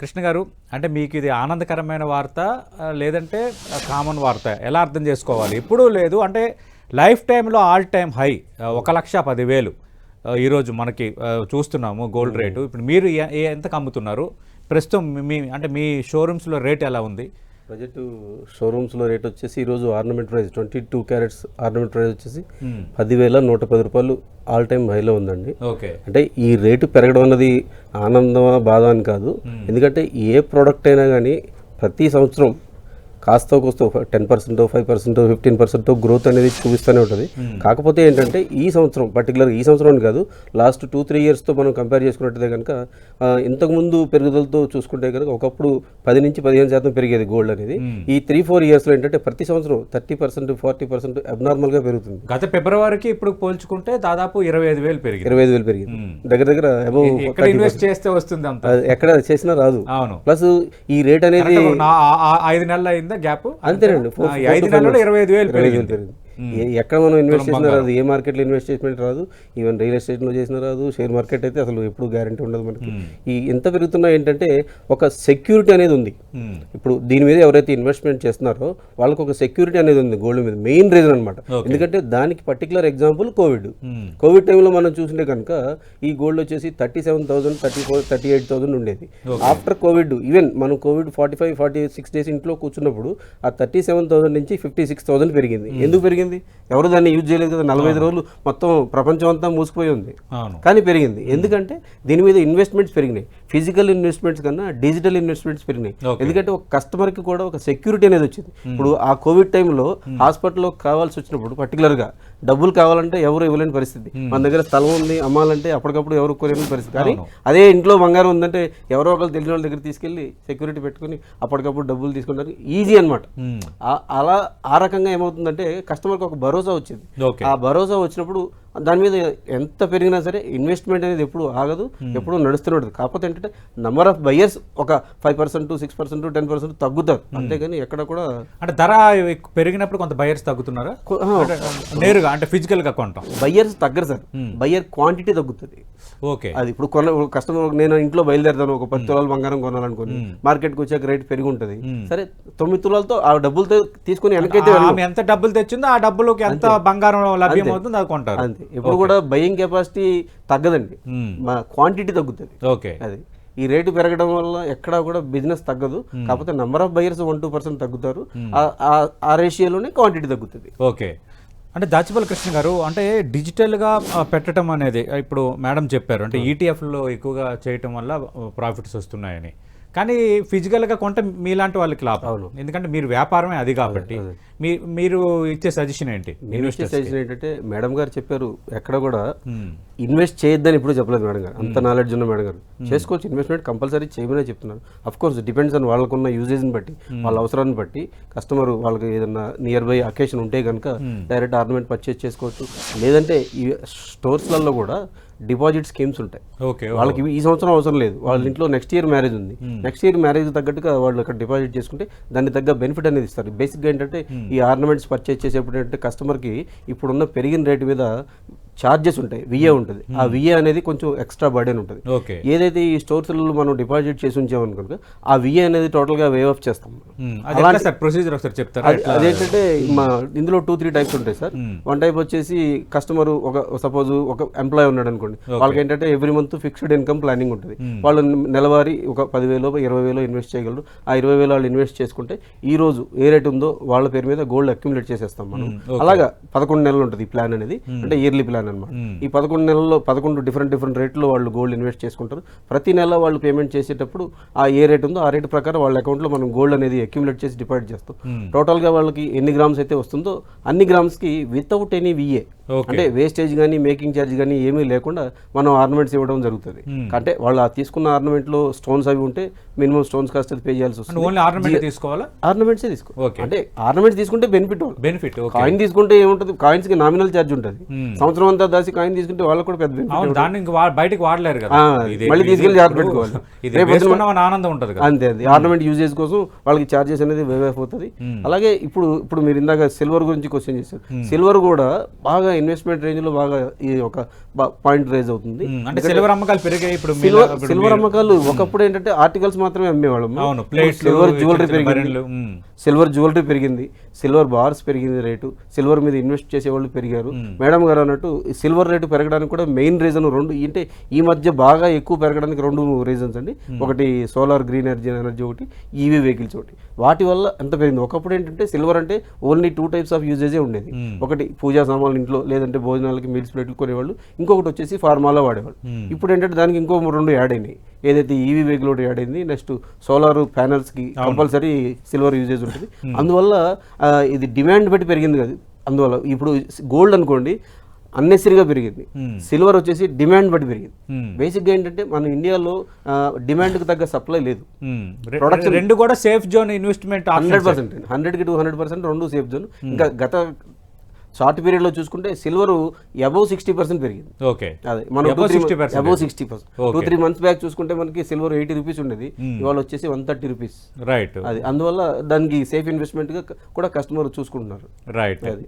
కృష్ణ గారు అంటే మీకు ఇది ఆనందకరమైన వార్త లేదంటే కామన్ వార్త ఎలా అర్థం చేసుకోవాలి? ఇప్పుడు లేదు అంటే లైఫ్ టైంలో ఆల్ టైమ్ హై ఒక లక్ష పదివేలు ఈరోజు మనకి చూస్తున్నాము గోల్డ్ రేటు. ఇప్పుడు మీరు ఎంతకు అమ్ముతున్నారు ప్రస్తుతం మీ అంటే మీ షోరూమ్స్లో రేట్ ఎలా ఉంది? ప్రజెంట్ షోరూమ్స్లో రేట్ వచ్చేసి ఈరోజు ornament price twenty two carats ornament price వచ్చేసి పదివేల నూట పది రూపాయలు ఆల్ టైమ్ హైలో ఉందండి. ఓకే. అంటే ఈ రేటు పెరగడం అన్నది ఆనందమా బాధ అని కాదు. ఎందుకంటే ఏ ప్రోడక్ట్ అయినా కానీ ప్రతి సంవత్సరం కాస్త కోస్తో ten percent five percent fifteen percent growth అనేది చూపిస్తూనే ఉంటుంది. కాకపోతే ఏంటంటే ఈ సంవత్సరం పర్టికులర్ ఈ సంవత్సరం కాదు లాస్ట్ టూ త్రీ ఇయర్స్తో మనం కంపేర్ చేసుకున్నట్టయితే కనుక ఇంతకుముందు పెరుగుదలతో చూసుకుంటే కనుక ఒకప్పుడు పది నుంచి పదిహేను శాతం పెరిగేది గోల్డ్ అనేది. ఈ త్రీ ఫోర్ ఇయర్స్లో ఏంటంటే ప్రతి సంవత్సరం థర్టీ పర్సెంట్ ఫార్టీ పర్సెంట్ అబ్నార్మల్గా పెరుగుతుంది. గత ఫిబ్రవరికి ఇప్పుడు పోల్చుకుంటే దాదాపు ఇరవై ఐదు వేలు పెరిగింది. ఇరవై ఐదు వేలు పెరిగింది. దగ్గర దగ్గర అబౌవ్ ఇన్వెస్ట్ చేస్తే వస్తుంది ఎక్కడ చేసినా రాదు. అవును. ప్లస్ ఈ రేట్ అనేది ఐదు నెలలు అయిందా గ్యాప్ అంతేనండి ఐదు నెలల్లో ఇరవై ఐదు వేలు పెరిగింది. పెరిగింది. ఎక్కడ మనం ఇన్వెస్ట్ చేసినా రాదు ఏ మార్కెట్లో ఇన్వెస్ట్మెంట్ రాదు ఈవెన్ రియల్ ఎస్టేట్లో చేసినా రాదు షేర్ మార్కెట్ అయితే అసలు ఎప్పుడు గ్యారంటీ ఉండదు మనకి. ఈ ఎంత పెరుగుతున్నా ఏంటంటే ఒక సెక్యూరిటీ అనేది ఉంది. మ్మ్. ఇప్పుడు దీని మీద ఎవరైతే ఇన్వెస్ట్మెంట్ చేస్తున్నారో వాళ్ళకి ఒక సెక్యూరిటీ అనేది ఉంది గోల్డ్ మీద. మెయిన్ రీజన్ అనమాట ఎందుకంటే దానికి పర్టికులర్ ఎగ్జాంపుల్ కోవిడ్. కోవిడ్ టైంలో మనం చూసింటే కనుక ఈ గోల్డ్ వచ్చేసి thirty seven thousand thirty four thirty eight thousand ఉండేది ఆఫ్టర్ కోవిడ్ ఈవెన్ మనం covid forty five forty six days ఇంట్లో కూర్చున్నప్పుడు ఆ థర్టీ సెవెన్ థౌసండ్ నుంచి ఫిఫ్టీ సిక్స్ థౌసండ్ పెరిగింది ఎందుకు పెరిగింది? ఎవరు దాన్ని యూజ్ చేయలేదు కదా? నలభై ఐదు రోజులు మొత్తం ప్రపంచం అంతా మూసుకుపోయి ఉంది. కానీ పెరిగింది. ఎందుకంటే దీని మీద ఇన్వెస్ట్మెంట్స్ పెరిగినాయి. ఫిజికల్ ఇన్వెస్ట్మెంట్స్ కన్నా డిజిటల్ ఇన్వెస్ట్మెంట్స్ పెరిగినాయి. ఎందుకంటే ఒక కస్టమర్కి కూడా ఒక సెక్యూరిటీ అనేది వచ్చింది. ఇప్పుడు ఆ కోవిడ్ టైంలో హాస్పిటల్లో కావాల్సి వచ్చినప్పుడు పర్టికులర్గా డబ్బులు కావాలంటే ఎవరు ఇవ్వలేని పరిస్థితి. మన దగ్గర స్థలం ఉంది అమ్మాలంటే అప్పటికప్పుడు ఎవరు కొనేని పరిస్థితి. కానీ అదే ఇంట్లో బంగారం ఉందంటే ఎవరో ఒకరు తెలిసిన వాళ్ళ దగ్గర తీసుకెళ్ళి సెక్యూరిటీ పెట్టుకుని అప్పటికప్పుడు డబ్బులు తీసుకుంటారు. ఈజీ అనమాట మ్మ్. అలా ఆ రకంగా ఏమవుతుందంటే కస్టమర్కి ఒక భరోసా వచ్చింది. ఆ భరోసా వచ్చినప్పుడు దాని మీద ఎంత పెరిగినా సరే ఇన్వెస్ట్మెంట్ అనేది ఎప్పుడు ఆగదు ఎప్పుడు నడుస్తూనే ఉంటుంది. కాకపోతే ఏంటంటే నంబర్ ఆఫ్ బయర్స్ ఒక five percent six percent ten percent తగ్గుతారు. అంతేగాని ఎక్కడ కూడా అంటే ధర పెరిగినప్పుడు కొంత బయర్స్ తగ్గుతున్నారా? నేరుగా అంటే ఫిజికల్గా కొంటాం. బయ్యర్స్ తగ్గరు సార్. బయ్యర్ క్వాంటిటీ తగ్గుతుంది. ఓకే. అది ఇప్పుడు కొన కస్టమర్ నేను ఇంట్లో బయలుదేరుతాను ఒక పది తులాలు బంగారం కొనాలనుకుని మార్కెట్కి వచ్చాక రేట్ పెరిగి ఉంటుంది సరే తొమ్మిది తులాలతో ఆ డబ్బులతో తీసుకుని వెనకైతే ఎంత డబ్బులు తెచ్చిందో ఆ డబ్బులకు ఎంత బంగారం లభ్యమవుతుందో అది కొంటారు. అంతే. ఇప్పుడు కూడా బయింగ్ కెపాసిటీ తగ్గదండి. మా క్వాంటిటీ తగ్గుతుంది. ఓకే. అది. ఈ రేటు పెరగడం వల్ల ఎక్కడా కూడా బిజినెస్ తగ్గదు. కాకపోతే number of buyers one two percent తగ్గుతారు. ఆ- రేషియోలోనే క్వాంటిటీ తగ్గుతుంది. ఓకే. అంటే దాచిపల్లి కృష్ణ గారు అంటే డిజిటల్గా పెట్టడం అనేది ఇప్పుడు మేడం చెప్పారు అంటే ఈటీఎఫ్లో ఎక్కువగా చేయటం వల్ల ప్రాఫిట్స్ వస్తున్నాయని. కానీ ఫిజికల్గా కొంటే మీలాంటి వాళ్ళకి లాభం. ఎందుకంటే మీరు వ్యాపారమే అది కాబట్టి. మీరు ఇచ్చే సజెషన్ ఏంటి? నేను ఇచ్చే సజెషన్ ఏంటంటే మేడం గారు చెప్పారు ఎక్కడ కూడా ఇన్వెస్ట్ చేయొద్దని ఇప్పుడు చెప్పలేదు మేడం గారు. అంత నాలెడ్జ్ ఉన్న మేడం గారు. చేసుకోవచ్చు ఇన్వెస్ట్మెంట్ కంపల్సరీ చేయమనే చెప్తున్నారు. అఫ్ కోర్స్ డిపెండ్స్ ఆన్ వాళ్ళకున్న యూజేజ్ని బట్టి వాళ్ళ అవసరాన్ని బట్టి కస్టమర్ వాళ్ళకి ఏదన్నా నియర్ బై అకేషన్ ఉంటే కనుక డైరెక్ట్ ఆర్నమెంట్ పర్చేస్ చేసుకోవచ్చు. లేదంటే ఈ స్టోర్స్లలో కూడా డిపాజిట్ స్కీమ్స్ ఉంటాయి. ఓకే వాళ్ళకి ఈ సంవత్సరం అవసరం లేదు. వాళ్ళ ఇంట్లో నెక్స్ట్ ఇయర్ మ్యారేజ్ ఉంది. నెక్స్ట్ ఇయర్ మ్యారేజ్ తగ్గట్టుగా వాళ్ళు అక్కడ డిపాజిట్ చేసుకుంటే దానికి తగ్గ బెనిఫిట్ అనేది ఇస్తారు. బేసిక్గా ఏంటంటే ఈ ఆర్నమెంట్స్ పర్చేస్ చేసేప్పుడు కస్టమర్కి ఇప్పుడున్న పెరిగిన రేటు మీద ఛార్జెస్ ఉంటాయి. విఏ ఉంటుంది. ఆ విఏ అనేది కొంచెం ఎక్స్ట్రా బర్డెన్ ఉంటుంది. ఏదైతే ఈ స్టోర్స్లలో మనం డిపాజిట్ చేసి ఉంచామనుకో ఆ విఏ అనేది టోటల్గా వేవ్ ఆఫ్ చేస్తాం ప్రొసీజర్ ఒకసారి చెప్తారా? అది- అదేంటంటే మా ఇందులో టూ త్రీ టైప్స్ ఉంటాయి సార్. వన్ టైప్ వచ్చేసి కస్టమర్ ఒక సపోజ్ ఒక ఎంప్లాయ్ ఉన్నాడు అనుకోండి. వాళ్ళకి ఏంటంటే every month fixed income planning ఉంటుంది. వాళ్ళు నెలవారీ ఒక పదివేలు ఇరవై వేలు ఇన్వెస్ట్ చేయగలరు. ఆ ఇరవై వేలు వాళ్ళు ఇన్వెస్ట్ చేసుకుంటే ఈ రోజు ఏ రేట్ ఉందో వాళ్ళ పేరు మీద గోల్డ్ అక్యుములేట్ చేసేస్తాం మనం. అలాగా పదకొండు నెలలు ఉంటుంది ఈ ప్లాన్ అనేది. అంటే ఇయర్లీ ప్లాన్ అనమాట ఈ పదకొండు నెలల్లో పదకొండు డిఫరెంట్ డిఫరెంట్ రేట్లో వాళ్ళు గోల్డ్ ఇన్వెస్ట్ చేసుకుంటారు. ప్రతి నెల వాళ్ళు పేమెంట్ చేసేటప్పుడు ఆ ఏ రేట్ ఉందో ఆ రేట్ ప్రకారం వాళ్ళ అకౌంట్లో మనం గోల్డ్ అనేది అక్యుములేట్ చేసి డిపాజిట్ చేస్తాం. టోటల్గా వాళ్ళకి ఎన్ని గ్రామ్స్ అయితే వస్తుందో అన్ని గ్రామ్స్కి వితౌట్ ఎనీ విఏ అంటే వేస్టేజ్ కానీ మేకింగ్ ఛార్జ్ కానీ ఏమీ లేకుండా మనం ఆర్నమెంట్స్ ఇవ్వడం జరుగుతుంది. అంటే వాళ్ళు ఆ తీసుకున్న ఆర్నమెంట్లో స్టోన్స్ అవి ఉంటే మినిమం స్టోన్స్ కాస్ట్ పే చేయాల్సి వస్తుంది. ఓన్లీ ఆర్నమెంట్ తీసుకోవాలా ఆర్నమెంట్సే తీసుకో. ఓకే అంటే ఆర్నమెంట్స్ తీసుకుంటే బెనిఫిట్ బెనిఫిట్ కాయిన్ తీసుకుంటే ఏముంటుంది? కాయిన్స్కి నామినల్ ఛార్జ్ ఉంటుంది. సంవత్సరం అంతా దాసి కాయిన్ తీసుకుంటే వాళ్ళకి కూడా పెద్ద దాన్ని బయటికి వాడలేరు కదా. మళ్ళీ తీసుకెళ్ళి జాగ్రత్త పెట్టుకోవాలి. ఆనందం ఉంటుంది అంతే అది ఆర్నమెంట్ యూజేజ్ కోసం వాళ్ళకి చార్జెస్ అనేది వేవ్ అవుతుంది. అలాగే ఇప్పుడు ఇప్పుడు మీరు ఇందాక సిల్వర్ గురించి క్వశ్చన్ చేశారు. సిల్వర్ కూడా బాగా ఇన్వెస్ట్మెంట్ రేంజ్లో బాగా ఈ ఒక పాయింట్ రేజ్ అవుతుంది. అంటే సిల్వర్ అమ్మకాలు పెరిగాయి ఇప్పుడు సిల్వర్ అమ్మకాలు ఒకప్పుడు ఏంటంటే ఆర్టికల్స్ మాత్రమే అమ్మేవాళ్ళం. అవును సిల్వర్ జ్యువెలరీ పెరిగింది. సిల్వర్ జ్యువెలరీ పెరిగింది. సిల్వర్ బార్స్ పెరిగింది రేటు. సిల్వర్ మీద ఇన్వెస్ట్ చేసే వాళ్ళు పెరిగారు మేడం గారు అన్నట్టు సిల్వర్ రేటు పెరగడానికి కూడా మెయిన్ రీజన్ రెండు అంటే ఈ మధ్య బాగా ఎక్కువ పెరగడానికి రెండు రీజన్స్ అండి. ఒకటి సోలార్ గ్రీన్ ఎనర్జీ ఎనర్జీ ఒకటి ఈవీ వెహికల్స్ ఒకటి. వాటి వల్ల ఎంత పెరిగింది? ఒకప్పుడు ఏంటంటే సిల్వర్ అంటే only two types of usage ఉండేది. ఒకటి పూజా సామాన్లు ఇంట్లో లేదంటే భోజనాలకి మీల్స్ ప్లేట్లు కొనేవాళ్ళు ఇంకొకటి వచ్చేసి ఫార్మాలో వాడేవాళ్ళు. ఇప్పుడు ఏంటంటే దానికి ఇంకో రెండు యాడ్ అయినాయి. ఏదైతే ఈవీ వెహికల్ ఒకటి యాడ్ అయింది నెక్స్ట్ సోలార్ ప్యానల్స్కి కంపల్సరీ సిల్వర్ యూజేజ్ ఉంటుంది. అందువల్ల ఇది డిమాండ్ బట్టి పెరిగింది కదా. అందువల్ల ఇప్పుడు గోల్డ్ అనుకోండి అన్నెసరిగా పెరిగింది. సిల్వర్ వచ్చేసి డిమాండ్ బట్టి పెరిగింది. ఉమ్, బేసిక్గా ఏంటంటే మన ఇండియాలో ఆ, డిమాండ్కి తగ్గ సప్లై లేదు. ఉమ్. రె- రెండు కూడా safe zone investment hundred percent హండ్రెడ్కి టూ హండ్రెడ్ పర్సెంట్ రెండు సేఫ్ జోన్. ఇంకా గత షార్ట్ పీరియడ్లో చూసుకుంటే సిల్వర్ అబౌవ్ సిక్స్టీ పర్సెంట్ పెరిగింది. ఓకే. అదే మనం Above 60% above sixty percent. Two. Three months back చూసుకుంటే మనకి సిల్వర్ ఎయిటీ రూపీస్ ఉండేది. ఇవాళ వచ్చేసి వన్ థర్టీ రూపీస్. రైట్ అది అందువల్ల దానికి సేఫ్ ఇన్వెస్ట్మెంట్గా కూడా కస్టమర్ చూసుకుంటున్నారు. రైట్ అది.